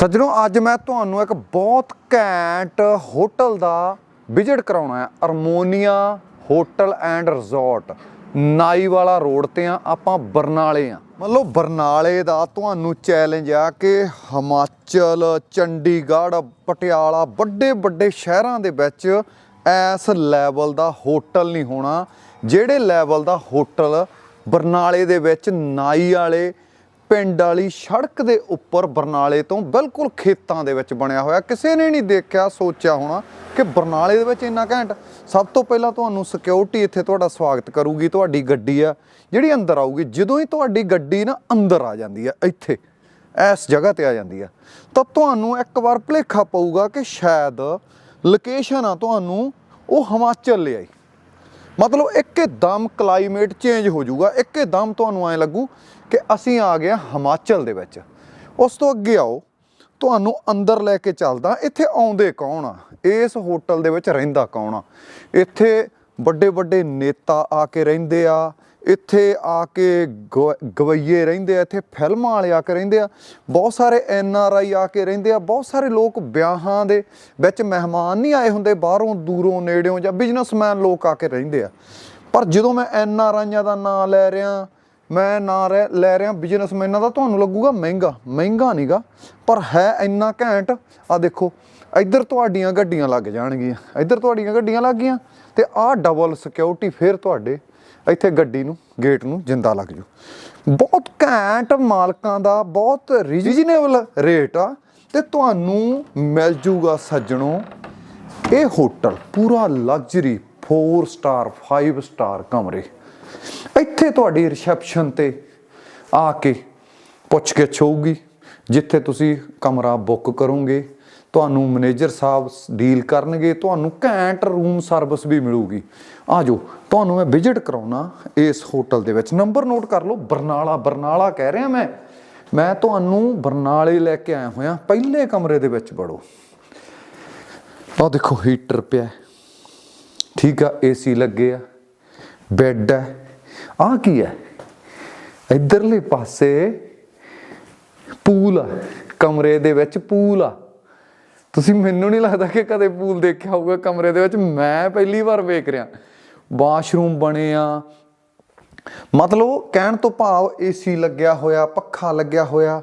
ਸੱਜਣੋ, ਅੱਜ ਮੈਂ ਤੁਹਾਨੂੰ ਇੱਕ ਬਹੁਤ ਘੈਂਟ ਹੋਟਲ ਦਾ ਵਿਜ਼ਿਟ ਕਰਾਉਣਾ ਹੈ। Armonia hotel and resort. Naiwala road ਤੇ ਆ, ਆਪਾਂ ਬਰਨਾਲੇ ਆ। ਮਤਲਬ ਬਰਨਾਲੇ ਦਾ ਤੁਹਾਨੂੰ ਚੈਲੰਜ ਆ ਕਿ ਹਿਮਾਚਲ, ਚੰਡੀਗੜ੍ਹ, ਪਟਿਆਲਾ ਵੱਡੇ ਵੱਡੇ ਸ਼ਹਿਰਾਂ ਦੇ ਵਿੱਚ ਐਸ ਲੈਵਲ ਦਾ ਹੋਟਲ ਨਹੀਂ ਹੋਣਾ। ਜਿਹੜੇ ਲੈਵਲ ਦਾ ਹੋਟਲ ਬਰਨਾਲੇ ਦੇ ਵਿੱਚ ਨਾਈ ਵਾਲੇ ਪਿੰਡ ਵਾਲੀ ਸੜਕ ਦੇ ਉੱਪਰ ਬਰਨਾਲੇ ਤੋਂ ਬਿਲਕੁਲ ਖੇਤਾਂ ਦੇ ਵਿੱਚ ਬਣਿਆ ਹੋਇਆ। ਕਿਸੇ ਨੇ ਨਹੀਂ ਦੇਖਿਆ, ਸੋਚਿਆ ਹੋਣਾ ਕਿ ਬਰਨਾਲੇ ਦੇ ਵਿੱਚ ਇੰਨਾ ਘੈਂਟ। ਸਭ ਤੋਂ ਪਹਿਲਾਂ ਤੁਹਾਨੂੰ ਸਿਕਿਉਰਿਟੀ ਇੱਥੇ ਤੁਹਾਡਾ ਸਵਾਗਤ ਕਰੂਗੀ, ਤੁਹਾਡੀ ਗੱਡੀ ਆ, ਜਿਹੜੀ ਅੰਦਰ ਆਊਗੀ। ਜਦੋਂ ਹੀ ਤੁਹਾਡੀ ਗੱਡੀ ਨਾ ਅੰਦਰ ਆ ਜਾਂਦੀ ਆ, ਇੱਥੇ, ਇਸ ਜਗ੍ਹਾ ਤੇ ਆ ਜਾਂਦੀ ਆ, ਤਾਂ ਤੁਹਾਨੂੰ ਇੱਕ ਵਾਰ ਭੁਲੇਖਾ ਪਊਗਾ ਕਿ ਸ਼ਾਇਦ ਲੋਕੇਸ਼ਨ ਆ ਤੁਹਾਨੂੰ ਉਹ ਹਿਮਾਚਲ ਲਈ ਆਈ ਮਤਲਬ ਇੱਕਦਮ ਕਲਾਈਮੇਟ ਚੇਂਜ ਹੋ ਜਾਊਗਾ ਇੱਕਦਮ ਤੁਹਾਨੂੰ ਐ ਲੱਗੂ ਕਿ ਅਸੀਂ ਆ ਗਏ ਹਾਂ ਹਿਮਾਚਲ ਦੇ ਵਿੱਚ। ਉਸ ਤੋਂ ਅੱਗੇ ਆਓ, ਤੁਹਾਨੂੰ ਅੰਦਰ ਲੈ ਕੇ ਚੱਲਦਾ, ਇੱਥੇ ਆਉਂਦੇ ਕੌਣ ਆ? ਇਸ ਹੋਟਲ ਦੇ ਵਿੱਚ ਰਹਿੰਦਾ ਕੌਣ ਆ? ਇੱਥੇ ਵੱਡੇ ਵੱਡੇ ਨੇਤਾ ਆ ਕੇ ਰਹਿੰਦੇ ਆ ਇੱਥੇ ਆ ਕੇ ਗਵ- ਗਵਈਏ ਰਹਿੰਦੇ ਆ, ਇੱਥੇ ਫਿਲਮਾਂ ਵਾਲੇ ਆ ਕੇ ਰਹਿੰਦੇ ਆ, ਬਹੁਤ ਸਾਰੇ ਐਨ ਆਰ ਆਈ ਆ ਕੇ ਰਹਿੰਦੇ ਆ, ਬਹੁਤ ਸਾਰੇ ਲੋਕ ਵਿਆਹਾਂ ਦੇ ਵਿੱਚ ਮਹਿਮਾਨ ਨਹੀਂ ਆਏ ਹੁੰਦੇ, ਬਾਹਰੋਂ ਦੂਰੋਂ ਨੇੜਿਓਂ ਜਾਂ ਬਿਜ਼ਨਸਮੈਨ ਲੋਕ ਆ ਕੇ ਰਹਿੰਦੇ ਆ। ਪਰ ਜਦੋਂ ਮੈਂ ਐਨ ਆਰ ਆਈਆਂ ਦਾ ਨਾਂ ਲੈ ਰਿਹਾ, ਮੈਂ ਨਾਂ ਰਹਿ- ਲੈ ਰਿਹਾ ਬਿਜ਼ਨਸਮੈਨਾਂ ਦਾ, ਤੁਹਾਨੂੰ ਲੱਗੂਗਾ ਮਹਿੰਗਾ ਮਹਿੰਗਾ ਨਹੀਂਗਾ ਪਰ ਹੈ ਇੰਨਾ ਘੈਂਟ ਆ ਦੇਖੋ, ਇੱਧਰ ਤੁਹਾਡੀਆਂ ਗੱਡੀਆਂ ਲੱਗ ਜਾਣਗੀਆਂ, ਇੱਧਰ ਤੁਹਾਡੀਆਂ ਗੱਡੀਆਂ ਲੱਗ ਗਈਆਂ, ਤੇ ਆਹ ਡਬਲ ਸਿਕਿਉਰਿਟੀ ਫਿਰ ਤੁਹਾਡੇ ਇੱਥੇ ਗੱਡੀ ਨੂੰ, ਗੇਟ ਨੂੰ ਜਿੰਦਾ ਲੱਗ ਜੂ ਬਹੁਤ ਘੈਂਟ ਮਾਲਕਾਂ ਦਾ ਬਹੁਤ ਰੀਜਨੇਬਲ ਰੇਟ ਆ ਤੇ ਤੁਹਾਨੂੰ ਮਿਲ ਜੂਗਾ ਸੱਜਣੋ, ਇਹ ਹੋਟਲ ਪੂਰਾ ਲਗਜ਼ਰੀ 4 ਸਟਾਰ 5 ਸਟਾਰ ਕਮਰੇ। ਇੱਥੇ ਤੁਹਾਡੀ ਰਿਸੈਪਸ਼ਨ ਤੇ ਆ ਕੇ ਪੁੱਛ ਕੇ ਹੋਊਗੀ, ਜਿੱਥੇ ਤੁਸੀਂ ਕਮਰਾ ਬੁੱਕ ਕਰੋਗੇ। ਤੁਹਾਨੂੰ ਮੈਨੇਜਰ ਸਾਹਿਬ ਡੀਲ ਕਰਨਗੇ, ਤੁਹਾਨੂੰ ਘੈਂਟ ਰੂਮ ਸਰਵਿਸ ਵੀ ਮਿਲੂਗੀ। ਆ ਜਾਓ ਤੁਹਾਨੂੰ ਮੈਂ ਵਿਜ਼ਿਟ ਕਰਾਉਣਾ ਇਸ ਹੋਟਲ ਦੇ ਵਿੱਚ। ਨੰਬਰ ਨੋਟ ਕਰ ਲਓ, ਬਰਨਾਲਾ ਬਰਨਾਲਾ ਕਹਿ ਰਿਹਾ ਮੈਂ। ਮੈਂ ਤੁਹਾਨੂੰ ਬਰਨਾਲੇ ਲੈ ਕੇ ਆਇਆ ਹੋਇਆ, ਪਹਿਲੇ ਕਮਰੇ ਦੇ ਵਿੱਚ ਵੜੋ। ਆਹ ਦੇਖੋ, ਹੀਟਰ ਪਿਆ ਠੀਕ ਆ ਏਸੀ ਲੱਗੇ ਆ, ਬੈੱਡ ਹੈ। ਆ ਕੀ ਹੈ? ਇਧਰਲੇ ਪਾਸੇ ਪੂਲ ਆ, ਕਮਰੇ ਦੇ ਵਿੱਚ ਪੂਲ ਆ। ਤੁਸੀਂ ਮੈਨੂੰ ਨਹੀਂ ਲੱਗਦਾ ਕਿ ਕਦੇ ਪੂਲ ਦੇਖਿਆ ਹੋਊਗਾ ਕਮਰੇ ਦੇ ਵਿੱਚ, ਮੈਂ ਪਹਿਲੀ ਵਾਰ ਵੇਖ ਰਿਹਾ। ਵਾਸ਼ਰੂਮ ਬਣੇ ਆ। ਮਤਲਬ ਕਹਿਣ ਤੋਂ ਭਾਵ ਏਸੀ ਲੱਗਿਆ ਹੋਇਆ, ਪੱਖਾ ਲੱਗਿਆ ਹੋਇਆ।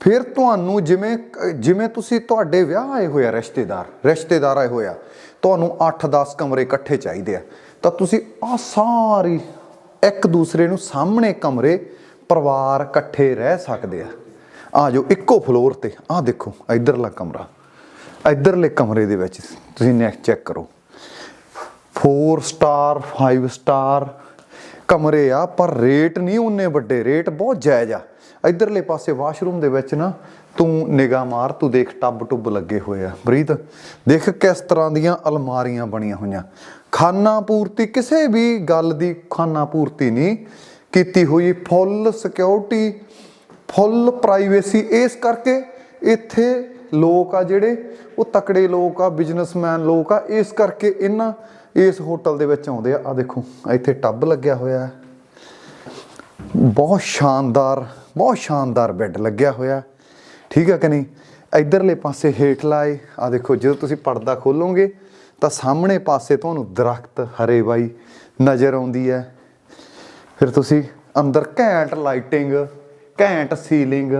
ਫਿਰ ਤੁਹਾਨੂੰ ਜਿਵੇਂ ਜਿਵੇਂ ਤੁਸੀਂ ਤੁਹਾਡੇ ਵਿਆਹ ਆਏ ਹੋਇਆ ਰਿਸ਼ਤੇਦਾਰ ਰਿਸ਼ਤੇਦਾਰ ਆਏ ਹੋਇਆ ਤੁਹਾਨੂੰ 8-10 ਕਮਰੇ ਇਕੱਠੇ ਚਾਹੀਦੇ ਆ। ਤਾਂ ਤੁਸੀਂ ਆ ਸਾਰੀ ਇੱਕ ਦੂਸਰੇ ਨੂੰ ਸਾਹਮਣੇ ਕਮਰੇ, ਪਰਿਵਾਰ ਇਕੱਠੇ ਰਹਿ ਸਕਦੇ ਆ। ਆ ਜੋ ਇੱਕੋ ਫਲੋਰ ਤੇ ਆ ਦੇਖੋ ਇਧਰਲਾ ਕਮਰਾ। ਇਧਰਲੇ ਕਮਰੇ ਦੇ ਵਿੱਚ ਤੁਸੀਂ ਨੈਕਸਟ ਚੈੱਕ ਕਰੋ। 4 ਸਟਾਰ 5 ਸਟਾਰ ਕਮਰੇ ਆ, ਪਰ ਰੇਟ ਨਹੀਂ ਉਹਨੇ ਵੱਡੇ ਰੇਟ ਬਹੁਤ ਜਾਇਜ਼ ਆ। ਇਧਰਲੇ ਪਾਸੇ ਵਾਸ਼ਰੂਮ ਦੇ ਵਿੱਚ ਨਾ ਤੂੰ ਨਿਗਾਹ ਮਾਰ, ਤੂੰ ਦੇਖ ਟੱਬ ਟੁੱਬ ਲੱਗੇ ਹੋਏ ਆ। ਬਰੀਤ ਦੇਖ ਕਿਸ ਤਰ੍ਹਾਂ ਦੀਆਂ ਅਲਮਾਰੀਆਂ ਬਣੀਆਂ ਹੋਈਆਂ। ਖਾਨਾ ਪੂਰਤੀ, ਕਿਸੇ ਵੀ ਗੱਲ ਦੀ ਖਾਨਾ ਪੂਰਤੀ ਨਹੀਂ ਕੀਤੀ ਹੋਈ। ਫੁੱਲ ਸਿਕਿਉਰਿਟੀ ਫੁੱਲ ਪ੍ਰਾਈਵੇਸੀ ਇਸ ਕਰਕੇ ਇੱਥੇ ਲੋਕ ਆ ਜਿਹੜੇ, ਉਹ ਤਕੜੇ ਲੋਕ ਆ ਬਿਜ਼ਨਸਮੈਨ ਲੋਕ ਆ, ਇਸ ਕਰਕੇ ਇਹਨਾਂ ਇਸ ਹੋਟਲ ਦੇ ਵਿੱਚ ਆਉਂਦੇ ਆ। ਆ ਦੇਖੋ, ਇੱਥੇ ਟੱਬ ਲੱਗਿਆ ਹੋਇਆ ਬਹੁਤ ਸ਼ਾਨਦਾਰ ਬਹੁਤ ਸ਼ਾਨਦਾਰ ਬੈੱਡ ਲੱਗਿਆ ਹੋਇਆ। ਠੀਕ ਆ ਕਿ ਨਹੀਂ? ਇਧਰਲੇ ਪਾਸੇ ਹੇਠ ਲਾਏ ਆ ਦੇਖੋ, ਜਦੋਂ ਤੁਸੀਂ ਪਰਦਾ ਖੋਲੋਗੇ, ਤਾਂ ਸਾਹਮਣੇ ਪਾਸੇ ਤੁਹਾਨੂੰ ਦਰਖਤ ਹਰੇ ਬਾਈ ਨਜ਼ਰ ਆਉਂਦੀ ਹੈ। ਫਿਰ ਤੁਸੀਂ ਅੰਦਰ ਘੈਂਟ ਲਾਈਟਿੰਗ ਘੈਂਟ ਸੀਲਿੰਗ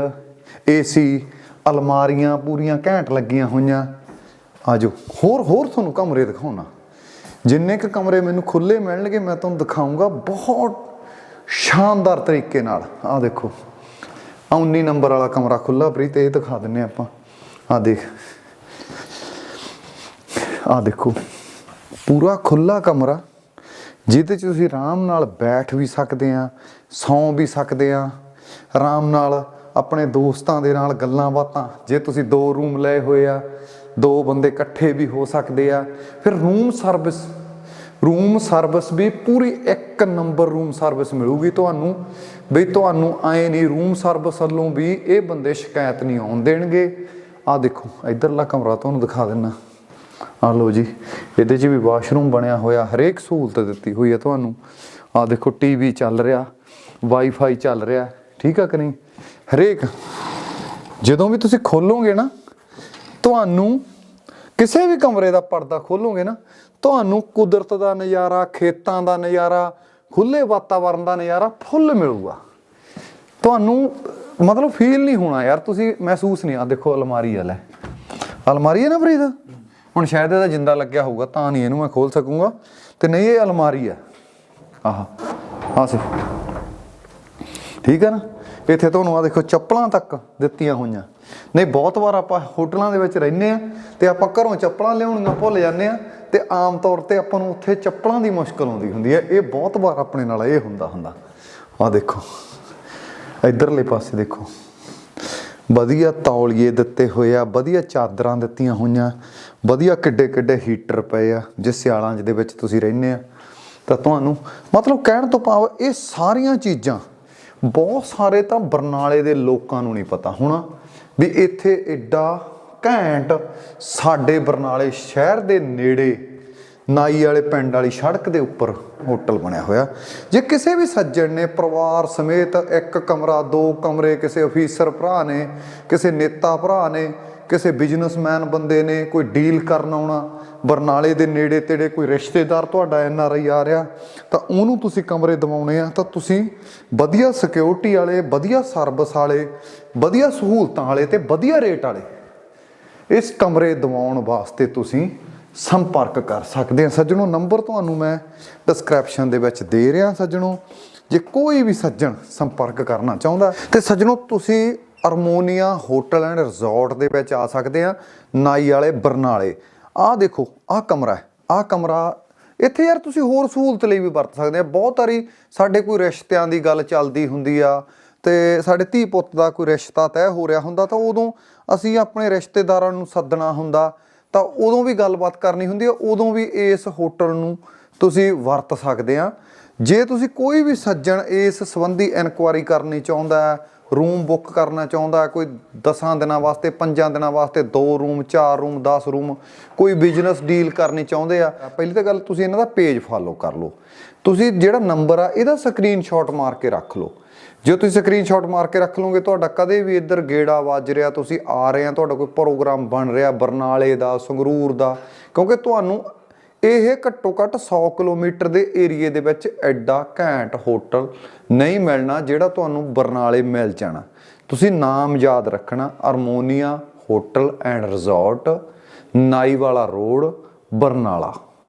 ਏਸੀ ਅਲਮਾਰੀਆਂ ਪੂਰੀਆਂ ਘੈਂਟ ਲੱਗੀਆਂ ਹੋਈਆਂ। ਆਜੋ, ਹੋਰ ਹੋਰ ਤੁਹਾਨੂੰ ਕਮਰੇ ਦਿਖਾਉਣਾ। ਜਿੰਨੇ ਕ ਕਮਰੇ ਮੈਨੂੰ ਖੁੱਲੇ ਮਿਲਣਗੇ, ਮੈਂ ਤੁਹਾਨੂੰ ਦਿਖਾਉਂਗਾ ਬਹੁਤ ਸ਼ਾਨਦਾਰ ਤਰੀਕੇ ਨਾਲ। ਆਹ ਦੇਖੋ ਆ 19 ਨੰਬਰ ਵਾਲਾ ਕਮਰਾ ਖੁੱਲਾ ਪ੍ਰੀਤ, ਇਹ ਦਿਖਾ ਦਿੰਨੇ ਆਪਾਂ। ਆਹ ਦੇਖ, ਆਹ ਦੇਖੋ, ਪੂਰਾ ਖੁੱਲਾ ਕਮਰਾ, ਜਿਹਦੇ 'ਚ ਤੁਸੀਂ ਆਰਾਮ ਨਾਲ ਬੈਠ ਵੀ ਸਕਦੇ ਆ, ਸੌਂ ਵੀ ਸਕਦੇ ਆ, ਆਰਾਮ ਨਾਲ ਆਪਣੇ ਦੋਸਤਾਂ ਦੇ ਨਾਲ ਗੱਲਾਂ ਬਾਤਾਂ। ਜੇ ਤੁਸੀਂ ਦੋ ਰੂਮ ਲਏ ਹੋਏ ਆ, ਦੋ ਬੰਦੇ ਇਕੱਠੇ ਵੀ ਹੋ ਸਕਦੇ ਆ, ਫਿਰ ਰੂਮ ਸਰਵਿਸ ਰੂਮ ਸਰਵਿਸ ਵੀ ਪੂਰੀ ਇੱਕ ਨੰਬਰ ਰੂਮ ਸਰਵਿਸ ਮਿਲੂਗੀ ਤੁਹਾਨੂੰ। ਵੀ ਤੁਹਾਨੂੰ ਆਏ ਨਹੀਂ ਰੂਮ ਸਰਵਿਸ ਵੱਲੋਂ ਵੀ ਇਹ ਬੰਦੇ ਸ਼ਿਕਾਇਤ ਨਹੀਂ ਆਉਣ ਦੇਣਗੇ। ਆ ਦੇਖੋ, ਇਧਰਲਾ ਕਮਰਾ ਤੁਹਾਨੂੰ ਦਿਖਾ ਦਿੰਨਾ। ਆ ਲਓ ਜੀ, ਇਹਦੇ 'ਚ ਵੀ ਵਾਸ਼ਰੂਮ ਬਣਿਆ ਹੋਇਆ, ਹਰੇਕ ਸਹੂਲਤ ਦਿੱਤੀ ਹੋਈ ਹੈ ਤੁਹਾਨੂੰ। ਆ ਦੇਖੋ, ਟੀਵੀ ਚੱਲ ਰਿਹਾ, ਵਾਈਫਾਈ ਚੱਲ ਰਿਹਾ। ਠੀਕ ਆ ਕਿ ਨਹੀਂ? ਹਰੇਕ, ਜਦੋਂ ਵੀ ਤੁਸੀਂ ਖੋਲੋਗੇ ਨਾ, ਤੁਹਾਨੂੰ ਕਿਸੇ ਵੀ ਕਮਰੇ ਦਾ ਪਰਦਾ ਖੋਲੋਗੇ ਨਾ, ਤੁਹਾਨੂੰ ਕੁਦਰਤ ਦਾ ਨਜ਼ਾਰਾ, ਖੇਤਾਂ ਦਾ ਨਜ਼ਾਰਾ ਖੁੱਲੇ ਵਾਤਾਵਰਣ ਦਾ ਨਜ਼ਾਰਾ ਫੁੱਲ ਮਿਲੂਗਾ। ਤੁਹਾਨੂੰ ਮਤਲਬ ਫੀਲ ਨਹੀਂ ਹੋਣਾ ਯਾਰ, ਤੁਸੀਂ ਮਹਿਸੂਸ ਨਹੀਂ ਆ ਦੇਖੋ ਅਲਮਾਰੀ ਵਾਲਾ। ਲੈ ਅਲਮਾਰੀ ਹੈ ਨਾ ਫਰੀਦ? ਹੁਣ ਸ਼ਾਇਦ ਇਹਦਾ ਜਿੰਦਾ ਲੱਗਿਆ ਹੋਊਗਾ, ਤਾਂ ਨਹੀਂ ਇਹਨੂੰ ਮੈਂ ਖੋਲ ਸਕੂੰਗਾ। ਤੇ ਨਹੀਂ, ਇਹ ਅਲਮਾਰੀ ਹੈ। ਆਹ ਆ ਸੀ। ਠੀਕ ਹੈ ਨਾ? ਇੱਥੇ ਤੁਹਾਨੂੰ ਆ ਦੇਖੋ, ਚੱਪਲਾਂ ਤੱਕ ਦਿੱਤੀਆਂ ਹੋਈਆਂ। ਨਹੀਂ, ਬਹੁਤ ਵਾਰ ਆਪਾਂ ਹੋਟਲਾਂ ਦੇ ਵਿੱਚ ਰਹਿੰਦੇ ਆ ਤੇ ਆਪਾਂ ਘਰੋਂ ਚੱਪਲਾਂ ਲਿਆਉਣੀਆਂ ਭੁੱਲ ਜਾਂਦੇ ਆ ਤੇ ਆਮ ਤੌਰ ਤੇ ਆਪਾਂ ਨੂੰ ਉੱਥੇ ਚੱਪਲਾਂ ਦੀ ਮੁਸ਼ਕਲ ਆਉਂਦੀ ਹੁੰਦੀ ਹੈ। ਇਹ ਬਹੁਤ ਵਾਰ ਆਪਣੇ ਨਾਲ ਇਹ ਹੁੰਦਾ ਹੁੰਦਾ। ਆ ਦੇਖੋ, ਇਧਰਲੇ ਪਾਸੇ ਦੇਖੋ। ਵਧੀਆ ਤੌਲੀਏ ਦਿੱਤੇ ਹੋਏ ਆ, ਵਧੀਆ ਚਾਦਰਾਂ ਦਿੱਤੀਆਂ ਹੋਈਆਂ, ਵਧੀਆ ਕਿੱਡੇ ਕਿੱਡੇ ਹੀਟਰ ਪਏ ਆ ਜੇ ਸਿਆਲਾਂ ਦੇ ਵਿੱਚ ਤੁਸੀਂ ਰਹਿੰਦੇ ਆ। ਤਾਂ ਤੁਹਾਨੂੰ ਮਤਲਬ ਕਹਿਣ ਤੋਂ ਭਾਵ ਇਹ ਸਾਰੀਆਂ ਚੀਜ਼ਾਂ ਬਹੁਤ ਸਾਰੇ ਤਾਂ ਬਰਨਾਲੇ ਦੇ ਲੋਕਾਂ ਨੂੰ ਨਹੀਂ ਪਤਾ ਹੋਣਾ ਵੀ ਇੱਥੇ ਐਡਾ ਘੈਂਟ ਸਾਡੇ ਬਰਨਾਲੇ ਸ਼ਹਿਰ ਦੇ ਨੇੜੇ ਨਾਈ ਵਾਲੇ ਪਿੰਡ ਵਾਲੀ ਸੜਕ ਦੇ ਉੱਪਰ ਹੋਟਲ ਬਣਿਆ ਹੋਇਆ। ਜੇ ਕਿਸੇ ਵੀ ਸੱਜਣ ਨੇ ਪਰਿਵਾਰ ਸਮੇਤ ਇੱਕ ਕਮਰਾ, ਦੋ ਕਮਰੇ, ਕਿਸੇ ਅਫੀਸਰ ਭਰਾ ਨੇ, ਕਿਸੇ ਨੇਤਾ ਭਰਾ ਨੇ ਕਿਸੇ ਬਿਜ਼ਨਸਮੈਨ ਬੰਦੇ ਨੇ ਕੋਈ ਡੀਲ ਕਰਨ ਆਉਣਾ, ਬਰਨਾਲੇ ਦੇ ਨੇੜੇ ਤੇੜੇ ਕੋਈ ਰਿਸ਼ਤੇਦਾਰ ਤੁਹਾਡਾ ਐਨ ਆਰ ਆਈ ਆ ਰਿਹਾ, ਤਾਂ ਉਹਨੂੰ ਤੁਸੀਂ ਕਮਰੇ ਦਿਵਾਉਣੇ ਆ, ਤਾਂ ਤੁਸੀਂ ਵਧੀਆ ਸਿਕਿਉਰਿਟੀ ਵਾਲੇ, ਵਧੀਆ ਸਰਵਿਸ ਵਾਲੇ, ਵਧੀਆ ਸਹੂਲਤਾਂ ਵਾਲੇ ਤੇ ਵਧੀਆ ਰੇਟ ਵਾਲੇ ਇਸ ਕਮਰੇ ਦਿਵਾਉਣ ਵਾਸਤੇ ਤੁਸੀਂ ਸੰਪਰਕ ਕਰ ਸਕਦੇ ਆ। ਸੱਜਣੋ ਨੰਬਰ ਤੁਹਾਨੂੰ ਮੈਂ ਡਿਸਕ੍ਰਿਪਸ਼ਨ ਦੇ ਵਿੱਚ ਦੇ ਰਿਹਾ, ਸੱਜਣੋ, ਜੇ ਕੋਈ ਵੀ ਸੱਜਣ ਸੰਪਰਕ ਕਰਨਾ ਚਾਹੁੰਦਾ, ਤੇ ਸੱਜਣੋ, ਤੁਸੀਂ ਅਰਮੋਨੀਆ ਹੋਟਲ ਐਂਡ ਰਿਜ਼ੋਰਟ ਦੇ ਵਿੱਚ ਆ ਸਕਦੇ ਆ, ਨਾਈ ਵਾਲੇ, ਬਰਨਾਲੇ। ਆਹ ਦੇਖੋ, ਆਹ ਕਮਰਾ ਹੈ, ਆਹ ਕਮਰਾ ਇੱਥੇ ਯਾਰ ਤੁਸੀਂ ਹੋਰ ਸਹੂਲਤ ਲਈ ਵੀ ਵਰਤ ਸਕਦੇ ਆ। ਬਹੁਤ ਸਾਰੀ ਸਾਡੇ ਕੋਈ ਰਿਸ਼ਤਿਆਂ ਦੀ ਗੱਲ ਚੱਲਦੀ ਹੁੰਦੀ ਆ ਤੇ ਸਾਡੇ ਧੀ ਪੁੱਤ ਦਾ ਕੋਈ ਰਿਸ਼ਤਾ ਤੈਅ ਹੋ ਰਿਹਾ ਹੁੰਦਾ ਤਾਂ ਉਦੋਂ ਅਸੀਂ ਆਪਣੇ ਰਿਸ਼ਤੇਦਾਰਾਂ ਨੂੰ ਸੱਦਣਾ ਹੁੰਦਾ, ਤਾਂ ਉਦੋਂ ਵੀ ਗੱਲਬਾਤ ਕਰਨੀ ਹੁੰਦੀ ਹੈ ਉਦੋਂ ਵੀ ਇਸ ਹੋਟਲ ਨੂੰ ਤੁਸੀਂ ਵਰਤ ਸਕਦੇ ਆ। ਜੇ ਤੁਸੀਂ ਕੋਈ ਵੀ ਸੱਜਣ ਇਸ ਸੰਬੰਧੀ ਇਨਕੁਆਰੀ ਕਰਨੀ ਚਾਹੁੰਦਾ ਰੂਮ ਬੁੱਕ ਕਰਨਾ ਚਾਹੁੰਦਾ, ਕੋਈ 10 ਦਿਨਾਂ ਵਾਸਤੇ 5 ਦਿਨਾਂ ਵਾਸਤੇ 2 ਰੂਮ 4 ਰੂਮ 10 ਰੂਮ, ਕੋਈ ਬਿਜ਼ਨਸ ਡੀਲ ਕਰਨੀ ਚਾਹੁੰਦੇ ਆ। ਪਹਿਲੀ ਤਾਂ ਗੱਲ ਤੁਸੀਂ ਇਹਨਾਂ ਦਾ ਪੇਜ ਫਾਲੋ ਕਰ ਲਓ। ਤੁਸੀਂ ਜਿਹੜਾ ਨੰਬਰ ਆ, ਇਹਦਾ ਸਕਰੀਨਸ਼ਾਟ ਮਾਰ ਕੇ ਰੱਖ ਲਓ। ਜੇ ਤੁਸੀਂ ਸਕਰੀਨਸ਼ਾਟ ਮਾਰ ਕੇ ਰੱਖ ਲਓਗੇ, ਤੁਹਾਡਾ ਕਦੇ ਵੀ ਇੱਧਰ ਗੇੜਾ ਵੱਜ ਰਿਹਾ, ਤੁਸੀਂ ਆ ਰਹੇ ਆ, ਤੁਹਾਡਾ ਕੋਈ ਪ੍ਰੋਗਰਾਮ ਬਣ ਰਿਹਾ, ਬਰਨਾਲੇ ਦਾ, ਸੰਗਰੂਰ ਦਾ, ਕਿਉਂਕਿ ਤੁਹਾਨੂੰ ਇਹ ਘੱਟੋ ਘੱਟ 100 ਕਿਲੋਮੀਟਰ ਦੇ ਏਰੀਏ ਦੇ ਵਿੱਚ ਐਡਾ ਘੈਂਟ ਹੋਟਲ ਨਹੀਂ ਮਿਲਣਾ ਜਿਹੜਾ ਤੁਹਾਨੂੰ ਬਰਨਾਲੇ ਮਿਲ ਜਾਣਾ। ਤੁਸੀਂ ਨਾਮ ਯਾਦ ਰੱਖਣਾ, Armonia hotel and resort, Naiwala road, Barnala.